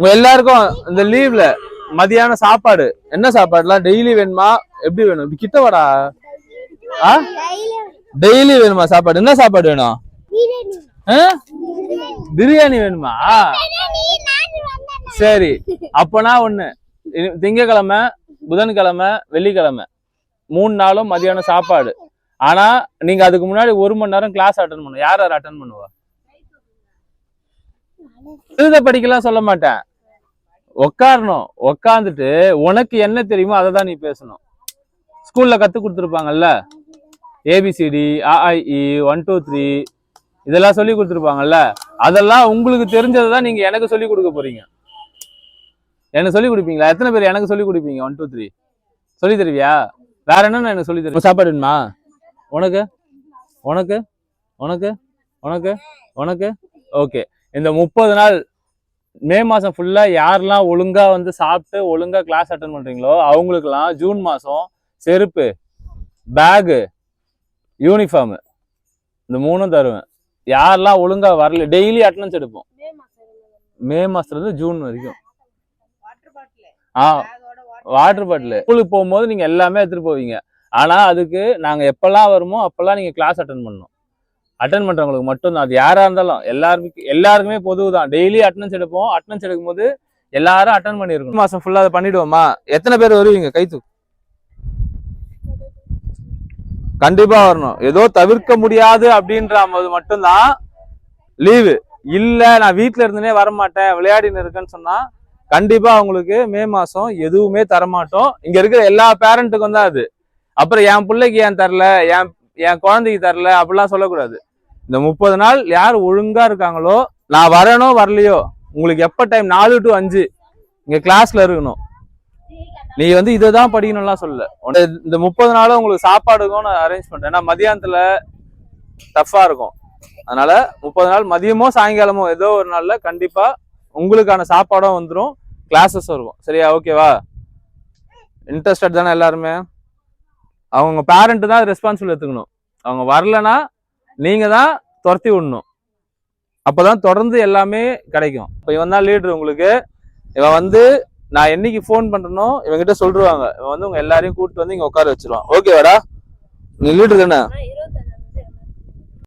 உங்க எல்லாருக்கும் இந்த லீவ்ல மதியான சாப்பாடு. என்ன சாப்பாடுலாம்? டெய்லி வேணுமா? எப்படி வேணும்? இப்படி கிட்ட வாடா. ஆ? டெய்லி வேணுமா சாப்பாடு? என்ன சாப்பாடு வேணும்? பிரியாணி வேணுமா? சரி. அப்பனா ஒண்ணு. திங்கக்கிழமை புதன்கிழமை வெள்ளிக்கிழமை. மூணு நாளும் மதியானம் சாப்பாடு. ஆனா நீங்க அதுக்கு முன்னாடி ஒரு மணி நேரம் கிளாஸ் அட்டன் பண்ணுவோம் யார் யார் அட்டன் பண்ணுவா? எழுத படிக்கலாம் சொல்ல மாட்டேன். உக்காரணும். உக்காந்துட்டு உனக்கு என்ன தெரியுமோ அதை தான் நீ பேசணும். ஸ்கூல்ல கத்து கொடுத்துருப்பாங்கல்ல? ஏபிசிடி ஆஐஇ ஒன் டூ த்ரீ இதெல்லாம் சொல்லி கொடுத்துருப்பாங்கல்ல? அதெல்லாம் உங்களுக்கு தெரிஞ்சதை தான் நீங்க எனக்கு சொல்லி கொடுக்க போறீங்க. எனக்கு சொல்லி கொடுப்பீங்களா? எத்தனை பேர் எனக்கு சொல்லி கொடுப்பீங்க? ஒன் டூ த்ரீ சொல்லி தருவியா? வேற என்ன எனக்கு சொல்லி தருவேன் சாப்பாடு வேணுமா? உனக்கு? உனக்கு? உனக்கு? உனக்கு? உனக்கு? ஓகே. இந்த முப்பது நாள் மே மாசம் ஃபுல்லா யாரெல்லாம் ஒழுங்கா வந்து சாப்பிட்டு ஒழுங்கா கிளாஸ் அட்டன் பண்றீங்களோ அவங்களுக்குலாம் ஜூன் மாசம் செருப்பு பேகு யூனிஃபார்ம் இந்த மூணும் தருவேன். யாரெல்லாம் ஒழுங்கா வரல டெய்லி அட்டனன்ஸ் எடுப்போம். மே மாசத்துல இருந்து ஜூன் வரைக்கும். ஆ வாட்டர் பாட்டில் ஸ்கூலுக்கு போகும்போது நீங்க எல்லாமே எடுத்துட்டு போவீங்க. ஆனா அதுக்கு நாங்க எப்பெல்லாம் வருமோ அப்பெல்லாம் நீங்க கிளாஸ் அட்டன் பண்ணணும். அட்டன் பண்றவங்களுக்கு மட்டும்தான் அது யாராக இருந்தாலும் எல்லாருக்கும் எல்லாருக்குமே பொதுவுதான். டெய்லி அட்டனன்ஸ் எடுப்போம். அட்டனன்ஸ் எடுக்கும்போது எல்லாரும் அட்டன் பண்ணிருக்கோம் மாதம் ஃபுல்லா அதை பண்ணிடுவோமா? எத்தனை பேர் வருவீங்க கைத்து கண்டிப்பாக வரணும். ஏதோ தவிர்க்க முடியாது அப்படின்ற போது மட்டும்தான் லீவு இல்லை நான் வீட்டில் இருந்துனே வரமாட்டேன் விளையாடின்னு இருக்கேன்னு சொன்னால் கண்டிப்பாக அவங்களுக்கு மே மாசம் எதுவுமே தரமாட்டோம். இங்க இருக்கிற எல்லா பேரண்ட்டுக்கும் தான் அது. அப்புறம் என் பிள்ளைக்கு ஏன் தரல? என் என் குழந்தைக்கு தரல? அப்படிலாம் சொல்லக்கூடாது. இந்த முப்பது நாள் யார் ஒழுங்கா இருக்காங்களோ நான் வரனோ வரலையோ உங்களுக்கு எப்ப டைம் நாலு டு அஞ்சு. இங்க கிளாஸ்ல இருக்கணும். நீ வந்து இதை தான் படிக்கணும்லாம் சொல்ல இந்த முப்பது நாளும் உங்களுக்கு சாப்பாடுக்கும் நான் அரேஞ்ச் பண்றேன் ஏன்னா மதியானத்துல டஃப்பா இருக்கும். அதனால முப்பது நாள் மதியமோ சாயங்காலமோ ஏதோ ஒரு நாள்ல கண்டிப்பா உங்களுக்கான சாப்பாடும் வந்துடும் கிளாஸஸ் இருக்கும். சரியா? ஓகேவா இன்ட்ரெஸ்டட் தானே எல்லாருமே? அவங்க பேரண்ட் தான் ரெஸ்பான்சிபிள் எடுத்துக்கணும் அவங்க வரலன்னா நீங்க தான் துரத்தி விடணும். அப்பதான் தொடர்ந்து எல்லாமே கிடைக்கும். இப்போ இவன் தான் லீடர் உங்களுக்கு. இவன் வந்து நான் என்னைக்கு ஃபோன் பண்ணுறனோ இவங்ககிட்ட சொல்லிருவாங்க. இவன் வந்து உங்க எல்லாரையும் கூப்பிட்டு வந்து இங்க உட்கார வச்சிருவான். ஓகேவாடா நீ லீடர் தானே?